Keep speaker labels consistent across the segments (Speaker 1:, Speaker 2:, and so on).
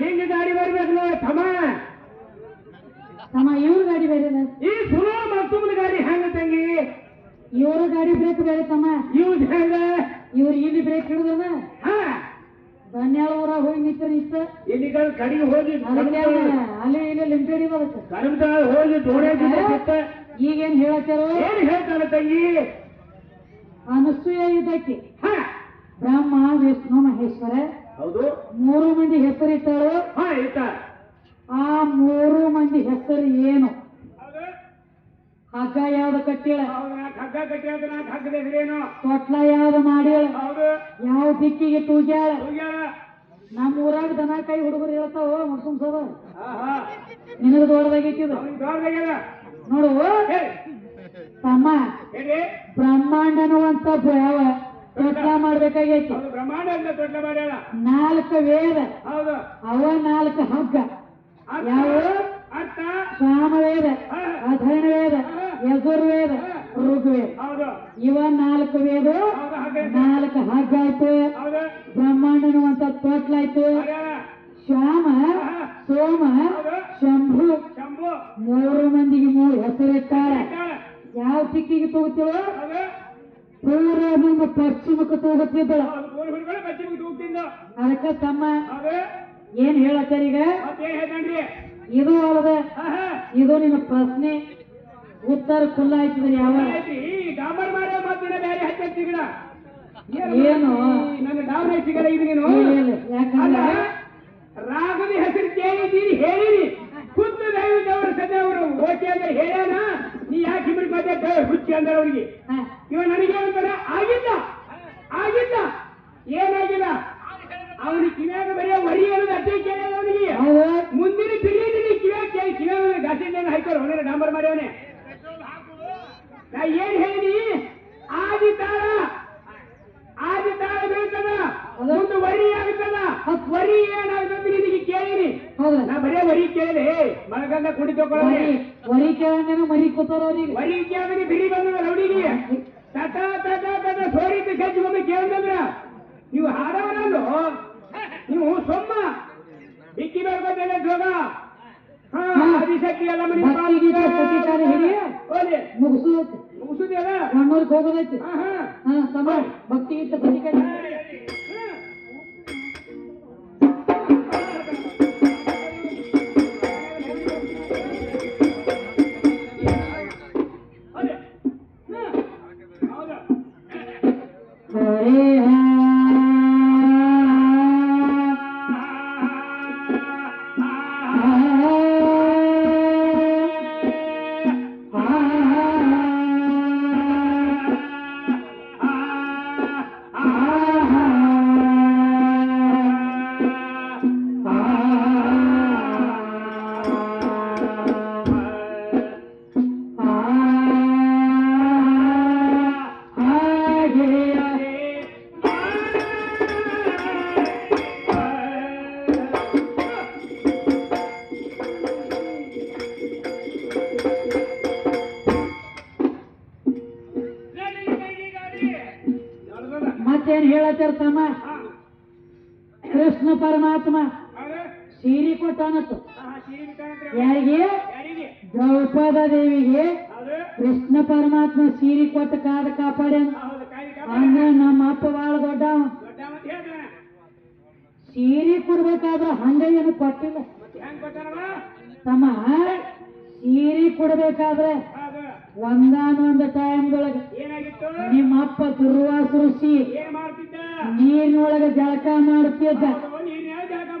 Speaker 1: ಹಿಂಗ ಗಾಡಿ ಬರ್ಬೇಕು ನಾವು ತಮ್ಮ?
Speaker 2: ತಮ್ಮ ಇವ್ರ ಗಾಡಿ ಬೇರೆ ಈ ಸುಲೋ ಮತ್ತೊಂದು ಗಾಡಿ ಹೆಂಗ ತಂಗಿ? ಇವ್ರ ಗಾಡಿ ಬ್ರೇಕ್ ಬೇರೆ
Speaker 1: ತಮ್ಮ.
Speaker 2: ಇವ್ರ ಹೆಂಗ? ಇವ್ರ ಇಲ್ಲಿ ಬ್ರೇಕ್ ಹಿಡಿದ್ರ ಬನ್ಯಾಳ ಊರ ಹೋಗಿ ನಿಂತರ ಇಷ್ಟ.
Speaker 1: ಇಲ್ಲಿ ಕಡೆಗೆ ಹೋಗಿ
Speaker 2: ಅಲ್ಲಿ ಇಲ್ಲಿ ಲಿಮಿಟೆಡ್ ಬರುತ್ತೆ
Speaker 1: ಕಡಿಮೆ ಹೋಗಿ ದೂರೇ
Speaker 2: ಈಗೇನ್ ಹೇಳ್ತಾರೋ
Speaker 1: ಏನ್ ಹೇಳ್ತಾರ ತಂಗಿ?
Speaker 2: ಅನಸೂಯ
Speaker 1: ಇದಕ್ಕೆ
Speaker 2: ಬ್ರಹ್ಮ ವಿಷ್ಣು ಮಹೇಶ್ವರ
Speaker 1: ಹೌದು.
Speaker 2: ಮೂರು ಮಂದಿ ಹೆಸರಿಟ್ಟಳು.
Speaker 1: ಹಾ
Speaker 2: ಆ ಮೂರು ಮಂದಿ ಹೆಸರು ಏನು? ಹಗ್ಗ ಯಾವ್ದು ಕಟ್ಟಿಳ
Speaker 1: ಹಗ್ಗ ಕಟ್ಟಿಯೋದು ನಾ ಹಗ್ಗದ ಹೆಸರೇನು
Speaker 2: ತೊಟ್ಲ ಯಾವ್ದು ಮಾಡ್ಯಾಳ?
Speaker 1: ಹೌದು.
Speaker 2: ಯಾವ ದಿಕ್ಕಿಗೆ ತೂಗ್ಯಾಳ?
Speaker 1: ಹೋಗ್ಯಾಳ
Speaker 2: ನಮ್ಮ ಊರಾಗ ದನ ಕೈ ಹುಡುಗರು ಹೇಳ್ತಾವ ಮುಸ್ಲಿಂ
Speaker 1: ಸರ್ ಆಹಾ
Speaker 2: ನಿನಗ ಇದು
Speaker 1: ಅವ್ನಿಗೆ ದೊಡ್ಡದಾಗ್ಯದ
Speaker 2: ನೋಡು. ತಮ್ಮ
Speaker 1: ಹೇಳಿ
Speaker 2: ಬ್ರಹ್ಮಾಂಡನುವಂತ ಯಾವ ತೊಟ್ಲ ಮಾಡ್ಬೇಕಾಗೈತಿ.
Speaker 1: ಬ್ರಹ್ಮಾಂಡ ಅಂತ ಮಾಡ್ಯಾಳ
Speaker 2: ನಾಲ್ಕು ವೇದ.
Speaker 1: ಹೌದು.
Speaker 2: ಅವ ನಾಲ್ಕು ಹಗ್ಗ. ಯಾವ?
Speaker 1: ಅರ್ಥ
Speaker 2: ಸಾಮವೇದ
Speaker 1: ಹಾ,
Speaker 2: ಅಧರ್ಣವೇದ ಯಜುರ್ವೇದ ಋಗ್ವೇದ. ಇವ ನಾಲ್ಕು ವೇದ ನಾಲ್ಕು ಹಗ್ಗ ಆಯ್ತು
Speaker 1: ಹೌದು.
Speaker 2: ಬ್ರಹ್ಮಾಂಡನುವಂತ ತೊಟ್ಲಾಯ್ತು.
Speaker 1: ಆಯ್ತು
Speaker 2: ಶ್ಯಾಮ ಸೋಮ ಶಂಭು.
Speaker 1: ಶಂಭು.
Speaker 2: ಮೂರು ಮಂದಿಗೆ ಮೂರು ಹೆಸರಿಟ್ಟಾರ. ಯಾವ ಸಿಕ್ಕಿಗೆ ತಗೋತಿಳು ಪೂರ್ವದಿಂದ ಪಶ್ಚಿಮಕ್ಕೆ ತಗೋತಿದ್ದಳು ಅದಕ್ಕ ತಮ್ಮ ಏನ್ ಹೇಳತ್ತರಿ ಈಗ?
Speaker 1: ಮತ್ತೇನ್ ಹೇಳ್ತಾನ್ರಿ?
Speaker 2: ಇದು ಅಲ್ಲದ ಇದು ನಿನ್ನ ಪ್ರಶ್ನೆ. ಉತ್ತರ ಆಯ್ತದ ಯಾವ? ಏನು?
Speaker 1: ನನ್ನ ಡಾಂಬರ್ ಸಿಗಲ್ಲ ಇದು ನೀನು.
Speaker 2: ಯಾಕಂದ್ರೆ
Speaker 1: ಅಲ್ಲ, ಹೆಸರು ಕೇಳಿದ್ದೀರಿ ಹೇಳಿರಿ. ಖುದ್ದು ಸದ್ಯ ಅವರು ಓಕೆ ಅಂದ್ರೆ ಹೇಳ್ಯಾನ? ನೀ ಯಾಕೆ ಇಬ್ಬರು ಮತ್ತೆ ಹುಚ್ಚಿ ಅಂದ್ರೆ ಅವ್ರಿಗೆ. ಇವ ನನಗೆ ಹೇಳ್ತಾನೆ ಆಗಿಲ್ಲ. ಆಗಿಲ್ಲ. ಏನಾಗಿಲ್ಲ? ಅವನಿಗೆ ಕಿವ್ಯಾಗ ಬರೀ ವರಿ ಅನ್ನೋದು ಅಡ್ಡಿ ಕೇಳಿದ ಅವನಿಗೆ. ಮುಂದಿನ ಪೀಳಿಗೆ ಕಿವ್ಯಾಗ ಕೇಳಿ ಕಿವ್ಯಾಗ ಗಾಸಿನ ಹಾಕೋರು ಅವನೇ ಡಾಂಬರ್ ಮಾಡ್ಯವನೇ ನಾ ಏನ್ ಹೇಳಿದಿ ಆದಿ ತಾಳ ಬೀಳ್ತದ
Speaker 2: ಹೌದು.
Speaker 1: ಮುಂದೆ ವರಿ ಆಗ್ತದ ವರಿ ಏನಾದ್ರು ನಿನಗೆ ಕೇಳಿರಿ.
Speaker 2: ಹೌದ.
Speaker 1: ನಾ ಬರೇ ವರಿ ಕೇಳಿದೆ. ಮಳಗಂದ ಕುಡಿ ತಗೊಳ್ಳಿ.
Speaker 2: ವರಿ ಕೇಳಂಗನ ಮರಿ ಕೂತಾರ ಅವ್ರಿಗೆ.
Speaker 1: ವರಿ ಕೇಳಿದ್ರೆ ಬಿರಿ ಬಂದದ ರೌಡಿಗೆ. ತಟ ತಟ ತಟ ಸೋರಿದ್ದು ಗಜ್ಜಿ ಒಮ್ಮೆ ಕೇಳಿದ್ರ ನೀವು ಹಾಡವರಲ್ಲೋ ನೀವು ಸೊಮ್ಮ. ಇಕ್ಕಿ ಬರ್ಬೋದೇನೆ ಜೋಗ ಹಾ. ಆದಿಶಕ್ತಿ ಎಲ್ಲ ಮನೆ
Speaker 2: ಮುಗಿಸು
Speaker 1: ಮುಗಿಸುದಿಲ್ಲ
Speaker 2: ಹೋಗೋದೈತಿ.
Speaker 1: ಹಾ ಹಾ
Speaker 2: ಹಾ ಭಕ್ತಿ ಗೀತ ಪ್ರತಿಕಾರ ತಮ್ಮ? ಕೃಷ್ಣ ಪರಮಾತ್ಮ ಸೀರೆ ಕೊಟ್ಟಾನತ್ತು ಯಾರಿಗೆ? ದ್ರೌಪದ ದೇವಿಗೆ. ಕೃಷ್ಣ ಪರಮಾತ್ಮ ಸೀರೆ ಕೊಟ್ಟ ಕಾದ ಕಾಪಾಡ್ಯಾನ ಅಂದ್ರೆ ನಮ್ಮ ಅಪ್ಪ ಬಾಳ ದೊಡ್ಡವ ಸೀರೆ ಕೊಡ್ಬೇಕಾದ್ರೆ ಹಂಗೆ ಏನು ಕೊಟ್ಟಿಲ್ಲ ತಮ್ಮ ಸೀರೆ ಕೊಡ್ಬೇಕಾದ್ರೆ ಒಂದಾನೊಂದು ಟೈಮ್ದೊಳಗೆ ನಿಮ್ಮ ಅಪ್ಪ ದುರ್ವಾಸ ಋಷಿ ನೀರಿನೊಳಗ ಜಳಕ ಮಾಡುತ್ತಿದ್ದ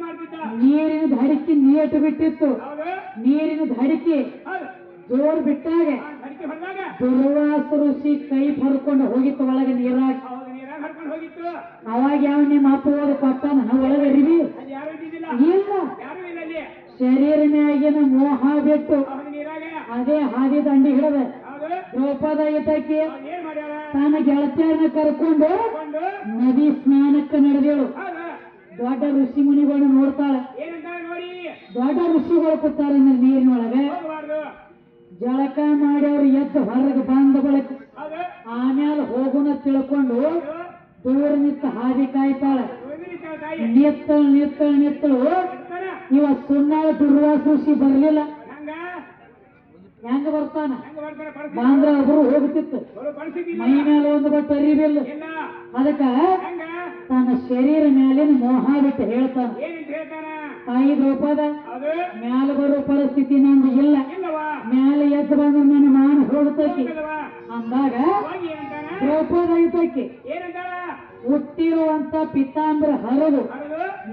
Speaker 1: ಮಾಡ್ತಿದ್ದ?
Speaker 2: ನೀರಿನ ಧಡಿಕೆ ನೀಟು ಬಿಟ್ಟಿತ್ತು. ನೀರಿನ ಧಡಿಕೆ ಜೋರ್ ಬಿಟ್ಟಾಗ
Speaker 1: ದುರ್ವಾಸರು
Speaker 2: ದುರ್ವಾಸ ಋಷಿ ಕೈ ಪರ್ಕೊಂಡು ಹೋಗಿತ್ತು ಒಳಗೆ ನೀರಾಗ. ಅವಾಗ ಯಾವ ನಿಮ್ಮ ಅಪ್ಪ ಹೋದ ನಾವು ಒಳಗೆ ಅರಿವಿ ಇಲ್ಲ. ಶರೀರ ಮ್ಯಾಗಿನ ಮೋಹ ಬಿಟ್ಟು ಅದೇ ಹಾದಿ ದಂಡಿ ಹಿಡದ. ದ್ರೌಪದ
Speaker 1: ಮಾಡ್ಯಾಳ
Speaker 2: ತನ್ನ ಗೆಳತಿಯರನ್ನ ಕರ್ಕೊಂಡು ನದಿ ಸ್ನಾನಕ್ಕೆ ನಡೆದೇಳು. ದೊಡ್ಡ ಋಷಿ ಮುನಿಗಳು ನೋಡ್ತಾಳೆ.
Speaker 1: ನೋಡಿ?
Speaker 2: ದೊಡ್ಡ ಋಷಿಗಳು ಕೂತಾರ ನೀರಿನೊಳಗೆ. ಜಳಕ ಮಾಡೋರು ಅವ್ರು ಎದ್ದು ಹೊರಗೆ ಬಂದ ಬಳಕ ಆಮೇಲೆ ಹೋಗುನ ತಿಳ್ಕೊಂಡು ದೂರ ನಿತ್ತ ಹಾದಿ ಕಾಯ್ತಾಳೆ. ನಿತ್ತಳು ನಿತ್ತಳು ನಿತ್ತಳು. ಇವ ಸುಣ್ಣ ದುರ್ವಾಸ ಋಷಿ ಬರ್ಲಿಲ್ಲ.
Speaker 1: ಹಂಗ
Speaker 2: ಬರ್ತಾನ? ಬಾಂದ್ರ ಒಬ್ರು ಹೋಗ್ತಿತ್ತು. ಮೈ ಮೇಲೆ ಒಂದು ಬಟ್ಟೆ ಅರಿವಿಲ್ಲ ಅದಕ್ಕ ತನ್ನ ಶರೀರ ಮೇಲಿನ ಮೋಹ ಬಿಟ್ಟು ಹೇಳ್ತಾನ. ತಾಯಿ ದ್ರೌಪದ ಮ್ಯಾಲ ಬರೋ ಪರಿಸ್ಥಿತಿ ನಂದು ಇಲ್ಲ. ಮ್ಯಾಲ ಎದ್ದು ಬಂದ್ರೆ ನನ್ನ ಮಾನ ಹೋಗ್ತೈತಿ. ಅಂದಾಗ ದ್ರೌಪದ
Speaker 1: ಏನಂತಾಳ
Speaker 2: ಹುಟ್ಟಿರುವಂತ ಪಿತಾಂಬ್ರ ಹರಿದು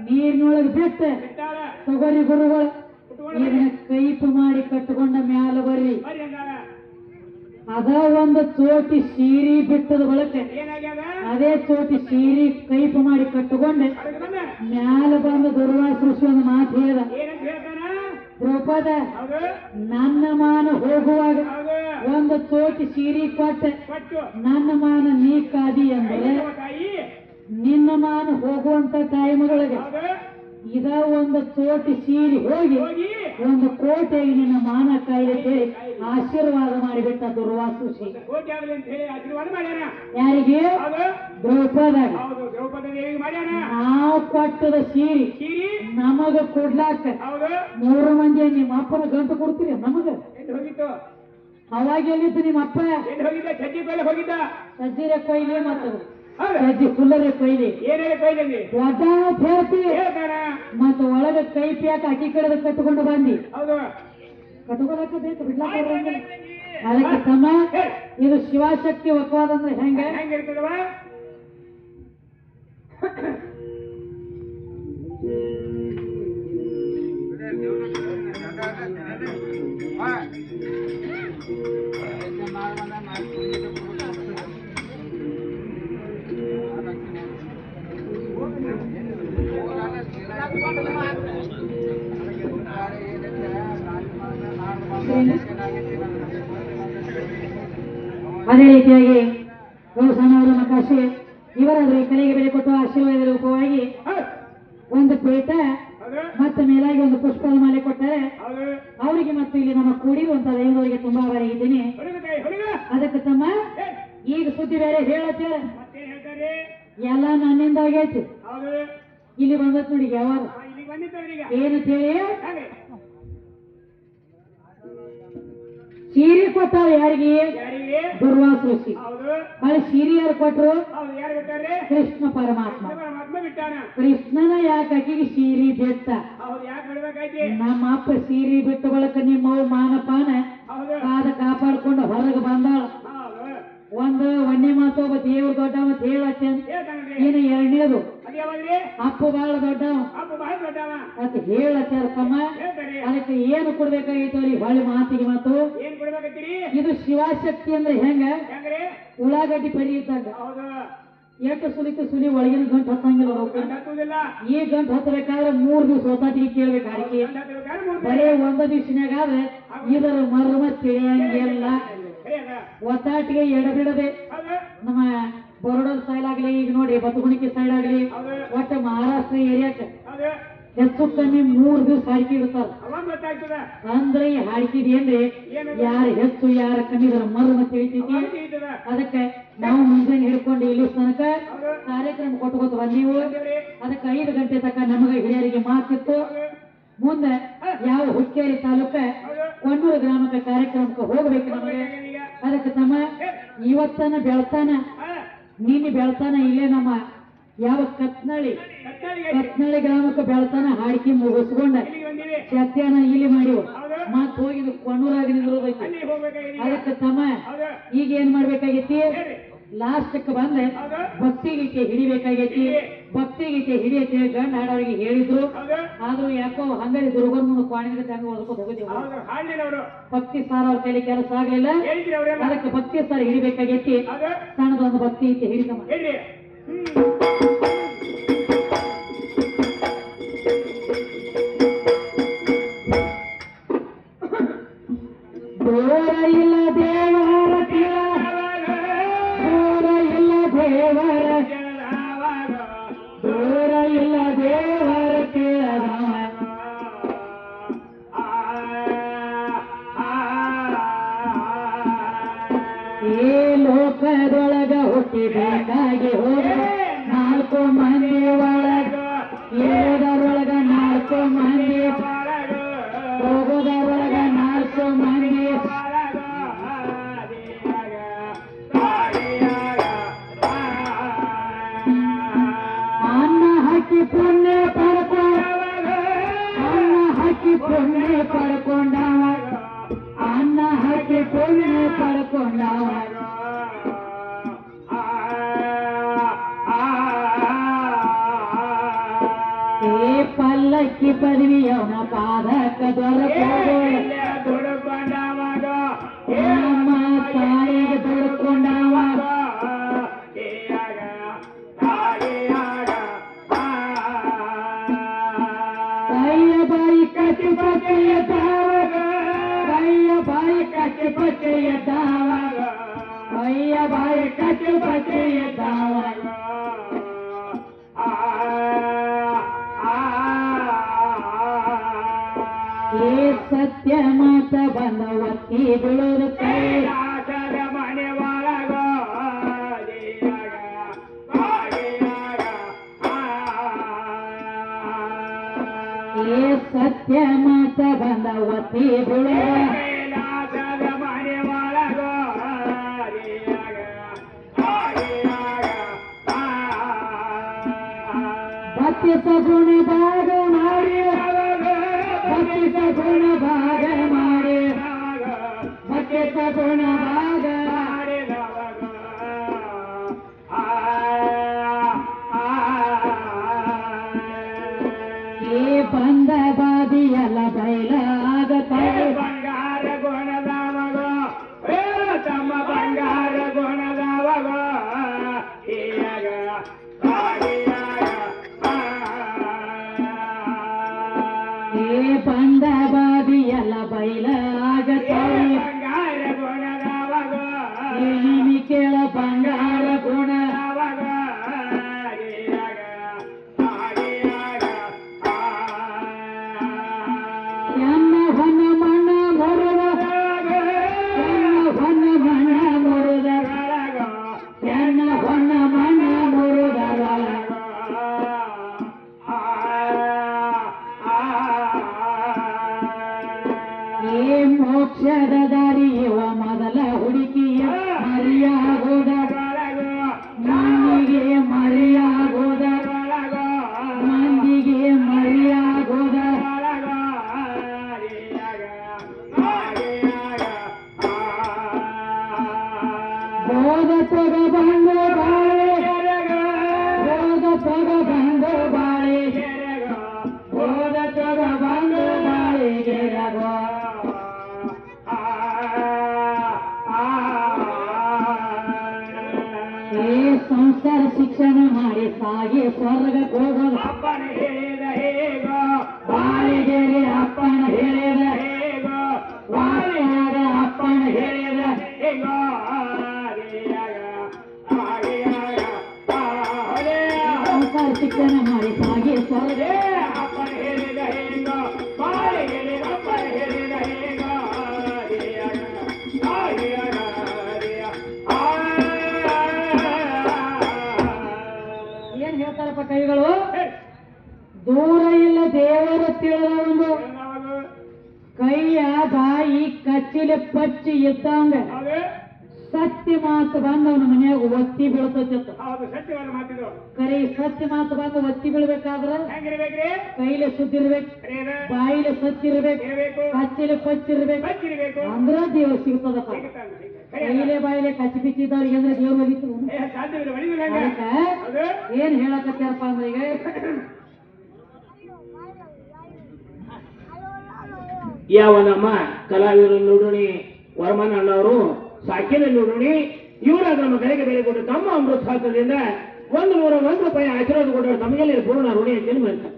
Speaker 2: ನೀರಿನೊಳಗೆ ಬಿಟ್ಟು ತೊಗರಿ ಗುರುಗಳು. ಇದನ್ನ ಕೈಪು ಮಾಡಿ ಕಟ್ಟಿಕೊಂಡ ಮ್ಯಾಲ ಬರ್ರಿ. ಅದ ಒಂದು ಚೋಟಿ ಸೀರಿ ಬಿಟ್ಟದ ಬಳಕ. ಅದೇ ಚೋಟಿ ಸೀರಿ ಕೈಪು ಮಾಡಿ ಕಟ್ಟಿಕೊಂಡೆ
Speaker 1: ಬಂದು.
Speaker 2: ಮ್ಯಾಲ ಬಂದು ದುರ್ವಾಸೃಷಿ ಒಂದು ಮಾತು
Speaker 1: ಹೇಳ
Speaker 2: ದ್ರೌಪದ ನನ್ನ ಮಾನ ಹೋಗುವಾಗ ಒಂದು ಚೋಟಿ ಸೀರಿ ಕೊಟ್ಟೆ. ನನ್ನ ಮಾನ ನೀ ಕಾದಿ ಅಂದ್ರೆ ನಿನ್ನ ಮಾನ ಹೋಗುವಂತ ಟೈಮ್ಗಳಿಗೆ ಇದ ಒಂದು ಚೋಟಿ ಸೀರಿ ಹೋಗಿ
Speaker 1: ಹೋಗಿ.
Speaker 2: ಒಂದು ಕೋಟೆಗೆ ನಿನ್ನ ಮಾನ ಕಾಯಿಲೆ ಆಶೀರ್ವಾದ ಮಾಡಿಬಿಟ್ಟ ದುರ್ವಾಸುಷಿ
Speaker 1: ಕೋಟಿ ಹೇಳಿ
Speaker 2: ಯಾರಿಗೆ? ದ್ರೌಪದಾಗ. ನಾವು ಕೊಟ್ಟದ ಸೀರಿ ನಮಗ ಕೊಡ್ಲಾಕ ಮೂರು ಮಂದಿ ನಿಮ್ಮ ಅಪ್ಪನ ಗಂಟು ಕೊಡ್ತೀರಿ ನಮಗ? ಅವಾಗ ಎಲ್ಲಿತ್ತು ನಿಮ್ಮ ಅಪ್ಪ? ಸಜ್ಜಿರೆ ಕೊಯ್ಲಿ
Speaker 1: ಹೌದು
Speaker 2: ಸಜ್ಜಿ
Speaker 1: ಕುಲ್ಲರೆ
Speaker 2: ಕೈಲಿ ಏನೇನು ಹೇಳ್ತಿ
Speaker 1: ಹೇಳ್ತಾನ
Speaker 2: ಮತ್ತ ಒಳಗ ಕೈ ಪ್ಯಾಕ್ ಅಕ್ಕಿ ಕಡೆದ ಕಟ್ಕೊಂಡು ಬಂದಿ.
Speaker 1: ಹೌದು.
Speaker 2: ಸಮ ಬೇಕು ಬಿಡ್ಲಾಕ ಬರಂಗಿಲ್ಲ. ಅದಕ್ಕೆ ತಮ್ಮ ಇದು ಶಿವಶಕ್ತಿ ಒಕ್ಕವಾದ ಅಂದ್ರೆ ಹೆಂಗ?
Speaker 1: ಹೆಂಗಿರ್ತದವ
Speaker 2: ಅದೇ ರೀತಿಯಾಗಿ ಗೌಸನವರ ನಕಾಶೆ ಇವರಾದ್ರೆ ಕಲೆಗೆ ಬೆಲೆ ಕೊಟ್ಟು ಆಶೀರ್ವಾದ ರೂಪವಾಗಿ ಒಂದು
Speaker 1: ಪೇಟ
Speaker 2: ಮತ್ತು ಮೇಲಾಗಿ ಒಂದು ಪುಷ್ಪದ ಮಾಲೆ ಕೊಟ್ಟರೆ ಅವರಿಗೆ ಮತ್ತು ಇಲ್ಲಿ ನಮ್ಮ ಕೂಡಿರುವಂತ ದೈವದವರಿಗೆ ತುಂಬಾ
Speaker 1: ಇದ್ದೀನಿ.
Speaker 2: ಅದಕ್ಕೆ ತಮ್ಮ ಈಗ ಸುದ್ದಿ ಬೇರೆ
Speaker 1: ಹೇಳತ್ತೆ.
Speaker 2: ಎಲ್ಲ ನನ್ನಿಂದ ಆಗೈತಿ. ಇಲ್ಲಿ ಬಂದತ್ ನೋಡಿ ಯಾವಾಗ ಏನಂತೇಳಿ
Speaker 1: ಹಾಗೆ.
Speaker 2: ಸೀರೆ ಕೊಟ್ಟವ್ರು ಯಾರಿಗೆ?
Speaker 1: ಯಾರಿಗೆ?
Speaker 2: ದುರ್ವಾಸೃಷಿ
Speaker 1: ಹೌದು.
Speaker 2: ಅಲ್ಲಿ ಸೀರೆ ಯಾರು ಕೊಟ್ರು.
Speaker 1: ಹೌದು ಯಾರು ಬಿಟ್ಟಾರೆ?
Speaker 2: ಕೃಷ್ಣ ಪರಮಾತ್ಮ. ಕೃಷ್ಣನ ಯಾಕೆ ಸೀರಿ ಬಿಟ್ಟ?
Speaker 1: ಬಿಡ್ಬೇಕಾಯ್ತಿ?
Speaker 2: ನಮ್ಮ ಅಪ್ಪ ಸೀರೆ ಬಿಟ್ಟ ಬಳಕ ನಿಮ್ಮವ್ ಮಾನಪಾನ. ಕಾದ ಕಾಪಾಡ್ಕೊಂಡು ಹೊರಗೆ ಬಂದಾಳ. ಒಂದು ಒಣ್ಣೆ ಮಾತು ಒಬ್ಬ ದೇವ್ರ ದೊಡ್ಡ ಮತ್ತೆ ಹೇಳತ್ತೆ ಏನು ಎರಡನೇದು
Speaker 1: ಯಾವಾಗ್ರಿ
Speaker 2: ಅಪ್ಪ ಬಾಳ ದೊಡ್ಡವ
Speaker 1: ಅಪ್ಪ ಬಹಳ ದೊಡ್ಡವ.
Speaker 2: ಅಂತ ತಮ್ಮ ಅದಕ್ಕೆ ಏನು ಕೊಡ್ಬೇಕಾಗಿತ್ತು ಅವ್ರಿಗೆ ಹೊಳ್ಳಿ ಮಾತಿಗೆ ಮಾತು.
Speaker 1: ಏನ್ ಕೊಡ್ಬೇಕತ್ತೀರಿ
Speaker 2: ಇದು ಶಿವಶಕ್ತಿ ಅಂದ್ರೆ ಹೆಂಗ?
Speaker 1: ಹೆಂಗ್ರಿ?
Speaker 2: ಉಳ್ಳಾಗಡ್ಡಿ ಪರಿ ಇದ್ದಂಗ.
Speaker 1: ಹೌದು.
Speaker 2: ಎಷ್ಟು ಸುಲಿತು ಸುಲಿ ಒಳಗಿನ ಗಂಟು ಹತ್ತಂಗಿಲ್ಲ ಈ ಗಂಟು ಹತ್ತಬೇಕಾದ್ರೆ ಮೂರ್ ದಿವಸ ಹೊತ್ತಾಟಿಗೆ ಕೇಳ್ಬೇಕು
Speaker 1: ಅಡಿಕೆ
Speaker 2: ಬರೇ ಒಂದ ದಿವ್ಸನ್ಯಾಗ ಆದ್ರೆ ಇದರ ಮರ್ಮ ತಿಳಿಯಂಗಿಲ್ಲ. ಒತ್ತಾಟಿಗೆ ಎಡಬಿಡದೆ. ನಮ್ಮ ಬರೋಡದ ಸೈಡ್ ಆಗಲಿ ಈಗ ನೋಡಿ ಬತ್ತಗುಣಿಕೆ ಸೈಡ್ ಆಗಲಿ ಒಟ್ಟು ಮಹಾರಾಷ್ಟ್ರ ಏರಿಯಾಕ
Speaker 1: ಹೌದು
Speaker 2: ಹೆಚ್ಚು ಕಮ್ಮಿ ಮೂರ್ ದಿವಸ ಹಾಡಿಕೆ ಇರ್ತಾರ. ಅಂದ್ರೆ ಈ ಹಾಡಿಕೆ ಏನ್ರಿ ಯಾರು ಹೆಚ್ಚು ಯಾರ ಕಮ್ಮಿ ಇದರ ಮರ್ಮ ತಿಳಿತೈತಿ
Speaker 1: ಅವಾಗ
Speaker 2: ಅದಕ್ಕೆ ನಾವು ಮುಂಜಾನೆ ಹಿಡ್ಕೊಂಡು ಇಲ್ಲಿ ತನಕ ಕಾರ್ಯಕ್ರಮ ಕೊಟ್ಕೋತ ಬಂದೀವು.
Speaker 1: ದೇವ್ರಿ
Speaker 2: ಅದಕ್ಕೆ ಐದು ಗಂಟೆ ತನಕ ನಮಗ ಹಿರಿಯರಿಗೆ ಮಾತಿತ್ತು. ಮುಂದೆ ಯಾವ ಹುಕ್ಕೇರಿ ತಾಲೂಕ ಕೊಣ್ಣೂರು ಗ್ರಾಮಕ್ಕೆ ಕಾರ್ಯಕ್ರಮಕ್ಕೆ ಹೋಗ್ಬೇಕು ನಮಗೆ. ಅದಕ್ಕೆ ತಮ್ಮ ಇವತ್ತನ ಬೆಳ್ತಾನ ನೀನು ಬೆಳ್ತಾನ ಇಲ್ಲೇ ನಮ್ಮ ಯಾವ ಕತ್ನಳ್ಳಿ? ಕತ್ನಳ್ಳಿ ಗ್ರಾಮಕ್ಕೆ ಬೆಳ್ತಾನ? ಹಾಡಿಕೆ ಮುಗಿಸ್ಕೊಂಡ. ಸತ್ಯಾನ ಇಲ್ಲಿ ಮಾಡಿವು
Speaker 1: ಮತ್ತೆ
Speaker 2: ಮತ್ ಹೋಗಿ ಕೊಂಡೂರಾಗ ನಿಂದಿರೋದೈತಿ ಅದಕ್ಕೆ ತಮ್ಮ ಈಗ ಏನ್ ಮಾಡ್ಬೇಕಾಗೈತಿ ಲಾಸ್ಟ್ಕ್
Speaker 1: ಬಂದ್ರೆ
Speaker 2: ಭಕ್ತಿ ಗೀತೆ ಹಿಡಿಬೇಕಾಗೈತಿ. ಭಕ್ತಿ ಗೀತೆ ಹಿಡಿಯತ್ತೆ ಗಂಡ ಹಾಡೋರಿಗೆ ಹೇಳಿದ್ರು. ಆದ್ರೂ ಯಾಕೋ ಹಂಗಾರಿ ದುರ್ಗಮ್ಮನ ಕ್ವಾಣಿಗೆ ಹಂಗ
Speaker 1: ಹಾಡ್ಲಿಲ್ಲ ಅವರು
Speaker 2: ಭಕ್ತಿ ಸಾರ ಅವ್ರ ಕೈಲಿ ಕೆಲಸ ಆಗ್ಲಿಲ್ಲ. ಅದಕ್ಕೆ ಭಕ್ತಿ ಸಾರ ಹಿಡಿಬೇಕಾಗೈತಿ. ಸಣ್ಣದೊಂದು ಭಕ್ತಿ ಗೀತೆ ಹಿಡಿದಮ್ಮ ಇಲ್ಲ
Speaker 1: ತಾವಗ ಕೈಯ ಬಾಯಿ ಪಚ್ಚೆಯ ತಾವಗ ಏ ಸತ್ಯ ಮಾತ ಬಂದ ಒತ್ತಿ ಬೀಳೋದು ಕೈ.
Speaker 3: ಮನೆ ಒಳಗ
Speaker 1: ಏ ಸತ್ಯ ಮಾತ ಬಂದ ಒತ್ತಿ ಸಂಸಾರ ಶಿಕ್ಷಣ ಮಾಡಿ ಸಾಗಿ ಸ್ವರ್ಗ ಹೋಗೋದು ಹೇಳ್ತಾರಪ್ಪ ಕೈಗಳು ದೂರ ಇಲ್ಲ ದೇವರ ತಿಳಿದ ಕೈಯ ಬಾಯಿ ಕಚ್ಚಿಲೆ ಪಚ್ಚಿ ಇದ್ದಂಗ ಸತ್ಯ ಮಾತು ಬಂದು ಅವನ ಮನೆಯಾಗ ಒತ್ತಿ
Speaker 3: ಮಾತಿದು.
Speaker 1: ಕರೆ ಸತ್ಯ ಮಾತು ಬಂದು ಒತ್ತಿ ಬೀಳ್ಬೇಕಾದ್ರ? ಕೈಲೆ ಸುದ್ದಿರ್ಬೇಕು. ಬಾಯಿಲೆ ಸತ್ತಿರ್ಬೇಕು. ಕಚ್ಚಿಲೆ ಪಚ್ಚಿರ್ಬೇಕು. ಅಂದ್ರ ದೇವ್ರ ಸಿಗ್ತದಪ್ಪ. ಕೈಲೆ ಬಾಯಿಲೆ ಕಚ್ಚಿ ಬಿಚ್ಚಿದ್ದವ್ರಿಗೆ ಅಂದ್ರೆ ದೇವ್ರ ಒಲಿತು ಏನ್ ಹೇಳಕತ್ತಾರಪ್ಪ ಅಂದ್ರೆ ಈಗ
Speaker 3: ಯಾವ ನಮ್ಮ ಕಲಾವಿದರು ನುಡುಣಿ ವರ್ಮನ್ ಅಣ್ಣವರು ಸಾಕಿನ ನುಡುಣಿ ಇವರಾದ ನಮ್ಮ ಕರೆಗೆ ಬೆಲೆ ಕೊಟ್ಟು ತಮ್ಮ ಅಮೃತ ಒಂದು ನೂರ ಒಂದು ರೂಪಾಯಿ ಆಶೀರ್ವಾದ ಕೊಟ್ಟರು ತಮಗೆಲ್ಲ ಪೂರ್ಣ ಋಣಿ ಅಂತೇಳಿ ಹೇಳ್ತಾರೆ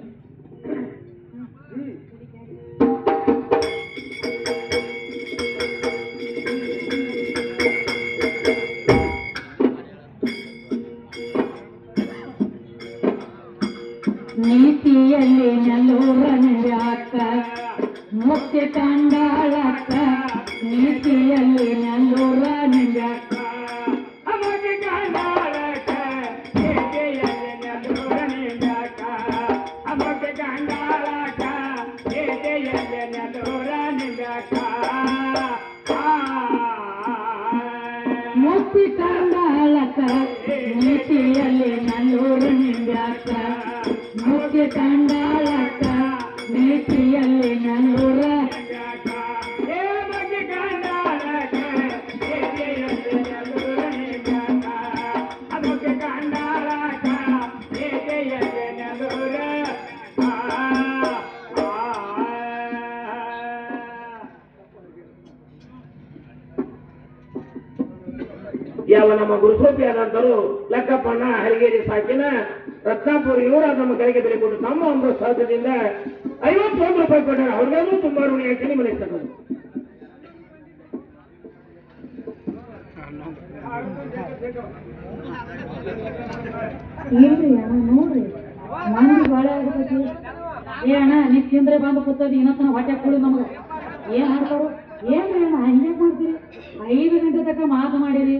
Speaker 1: ಮುಕ್ತಿ ಕಂಡಾಳಕ್ಕ ನೀತಿಯಲ್ಲಿ ನಲ್ಲೂರು ವ್ಯಾಕ ಮುಕ್ತಿ ಕಂಡಾಳಕ್ಕ ನೀತಿಯಲ್ಲಿ ನೆಲ್ಲೂರ
Speaker 3: ಯಾವ ನಮ್ಮ ಗುರುಸೋಪಿಯಾದಂತರು ಲೆಕ್ಕಪ್ಪಣ್ಣ ಹರಿಗೇರಿ ಸಾಕಿನ ರತ್ನಾಪುರ ಇವರ ನಮ್ಮ ಕೈಗೆ ಬೆಲೆ ಕೊಟ್ಟು ತಮ್ಮ ಒಂದು ಸಾಧ್ಯದಿಂದ ಐವತ್ತೊಂದು ರೂಪಾಯಿ ಕೊಟ್ಟಾರೆ ಅವ್ರಿಗೂ ತುಂಬಾ ಋಣಿ ಹಾಕಿ ಮನೆ ತಗೊಂಡು.
Speaker 2: ಇಲ್ರಿ ಅಣ್ಣ, ನೋಡ್ರಿ. ಮಂದಿ ಬಾಳ ಆಗ್ತೈತಿ ಏ ಅಣ್ಣ ನೀ ತಿಂದ್ರೆ ಬಂದು ಕೂತದ ಇನ್ನೊತ್ತನ ಹೊಟ್ಟೆ ಕೊಡು ನಮಗ. ಏನ್ ಮಾಡ್ತಾರು? ಏನ್ರಿ ಅಣ್ಣ ಹಿಂಗೆ ಮಾಡ್ತೀರಿ? ಐದು ಗಂಟೆ ತನಕ ಮಾತು ಮಾಡಿರಿ.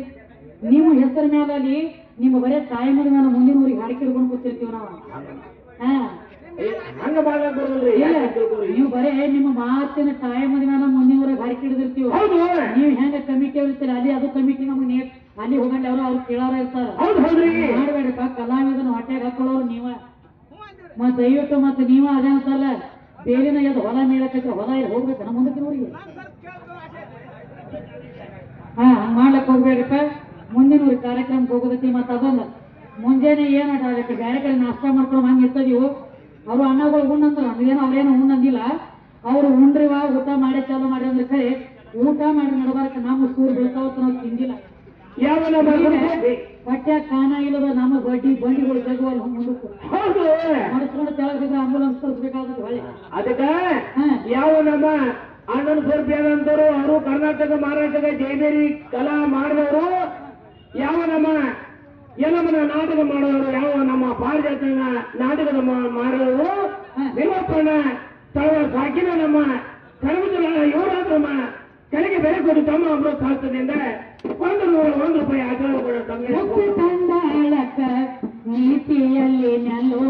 Speaker 2: ನಿಮ್ಮ ಹೆಸರ ಮೇಲೆ ಅಲ್ಲಿ ನಿಮ್ಮ ಬರೇ ತಾಯಿ ಮಗ ನಾನು ಮುಂದಿನ ಊರಿಗೆ ಹಾಡಿ ಹಿಡ್ಕೊಂಡು ಕೂತಿರ್ತೀವಿ ನಾವು. ನೀವು ಬರೇ ನಿಮ್ಮ ಮಾತಿನ ತಾಯಿ ಮದುವೆ ಮೇಲೆ ಮುಂದಿನ ಊರಾಗ ಹಾಡಿಕೆ ಹಿಡಿದಿರ್ತೀವಿ
Speaker 3: ಹೌದು.
Speaker 2: ನೀವು ಹೆಂಗ ಕಮಿಟಿ ಇರ್ತೀರಿ ಅಲ್ಲಿ ಅದು ಕಮಿಟಿ ನಮಗೆ ನೀ ಅಲ್ಲಿ ಹೋಗಂడి ಅವರು ಅವ್ರು ಕೇಳೋರ ಇರ್ತಾರ. ಮಾಡಬೇಡಪ್ಪ ಕಲಾವಿದನ ಹೊಟ್ಟೆಗೆ ಹಾಕೊಳ್ಳೋರು ನೀವ. ಮತ್ ದಯವಿಟ್ಟು ಮತ್ತೆ ನೀವ ಅದೇ ಅಂತಲ್ಲ ಬೇಲಿನ ಎದ್ದು ಹೊಲ ಮೇಳಕೈತೆ ಹೊಲ ಇಲ್ಲಿ ಹೋಗ್ಬೇಕ ನಮ್ಮ ಮುಂದಕ್ಕೆ ಊರಿಗೆ ಹಾ ಹಂಗ್ ಮಾಡ್ಲಕ್ ಹೋಗ್ಬೇಡ್ರಿಪ್ಪ. ಊರಿಗೆ ಕಾರ್ಯಕ್ರಮಕ್ಕೆ ಹೋಗೋದಕ್ಕೆ ಮತ್ತೆ ಅದಲ್ಲ ಮುಂಜಾನೆ ಏನ್ ಅದಕ್ಕೆ ಬೇರೆ ಕಡೆ ನಾಷ್ಟ ಮಾಡ್ಕೊಂಡು ಹಂಗೆ ಇರ್ತದೀವು ಅವರು ಅಣ್ಣಗಳು ಉಣ್ಣಂತಾರ ನಮಗೇನೋ ಅವ್ರೇನು ಉಣ್ಣಂದಿಲ್ಲ. ಅವರು ಉಂಡ್ರಿವ ಊಟ ಮಾಡಿ ಚಾಲು ಮಾಡಿ ಅಂದ್ರೆ ಕರೆ ಊಟ ಮಾಡಿ ನಡಬಾರಕ ನಮ್ಮ ಸೂರು ಬೀಳ್ತಾವತ್ತ ನಾವು ತಿಂದಿಲ್ಲ. ಹೊಟ್ಟೆ ಕಾನ ಇಲ್ಲದ ನಮ್ಮ ಬಡ್ಡಿ ಬಂಡಿಗಳು ಜಗವಲ್ಲ ಮುಂದಕ್ಕೆ ಮಾಡಿಸ್ಕೊಂಡು ತೆಳಗಿದ್ರೆ ಆಂಬುಲೆನ್ಸ್ ತರಿಸ್ಬೇಕಾಗುತ್ತೆ ಹೊಳ್ಳಿ.
Speaker 3: ಅದಕ್ಕ ಯಾವ ನಮ್ಮ ಅಣ್ಣನ ಸ್ವರ್ಪಿಯಾದಂತರು ಅವರು ಕರ್ನಾಟಕ ಮಹಾರಾಷ್ಟ್ರದ ಜೈಬೇರಿ ಕಲಾ ಮಾಡಿದವರು ಯಾವ ನಮ್ಮ ಯಲಮನ ನಾಟಕ ಮಾಡೋರು ಯಾವ ನಮ್ಮ ಪಾರಿಜಾತನ ನಾಟಕದ ಮಾ- ಮಾಡೋರು ವೀರಪ್ಪನ ತಳ ಸಾಕಿನ ನಮ್ಮ ಕರಮಜಲ ಇವರಾದ ನಮ್ಮ ಕೆಳಗೆ ಬೆಲೆ ಕೊಟ್ಟು ತಮ್ಮ ಅಮೃತ ಹಸ್ತದಿಂದ ಒಂದು ನೂರ ಒಂದು ರೂಪಾಯಿ ಆಧಾರ ಕೂಡ
Speaker 2: ಮುಕ್ತಿ
Speaker 3: ತಮಗೆ
Speaker 2: ಕಂಡಾಳಕ್ಕ ನೀತಿಯಲ್ಲಿ ನೆಲ್ಲೂರ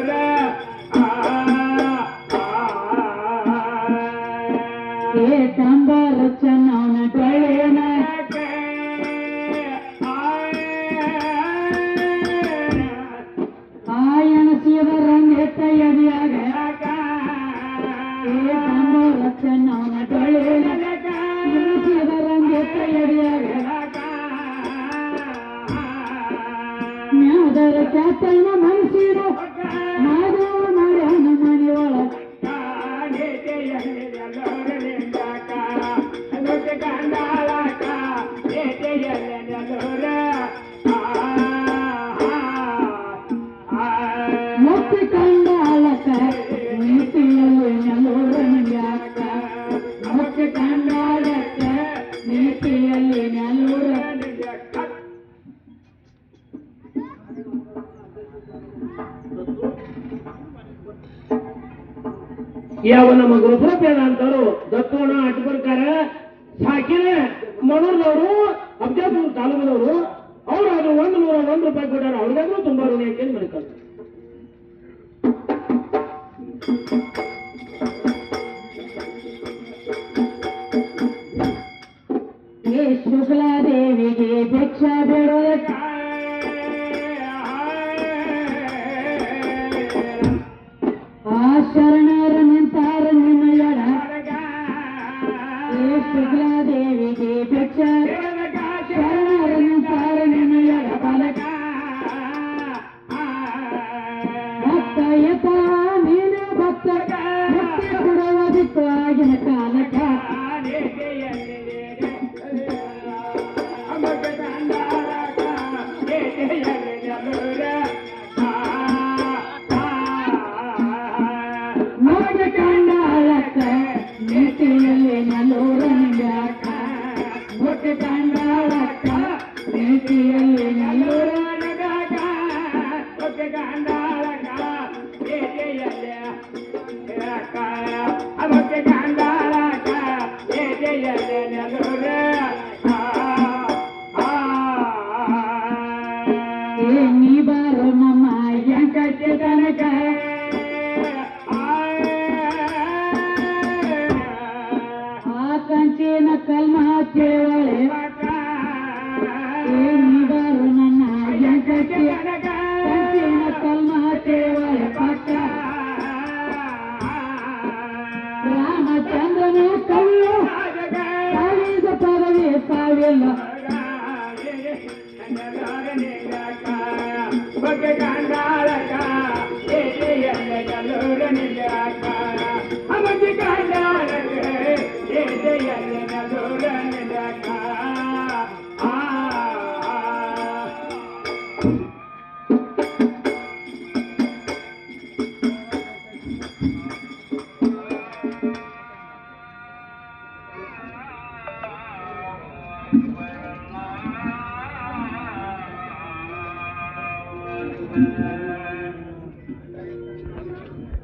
Speaker 2: ಸಣ್ಣ ಮನ
Speaker 3: ಯಾವ ನಮ್ಮ
Speaker 4: ಮನೋರಂಜಕ ಒಟ್ಟು ತಂಡ ಒಟ್ಟ ಪ್ರೀತಿಯಲ್ಲಿ ڪم
Speaker 1: طويل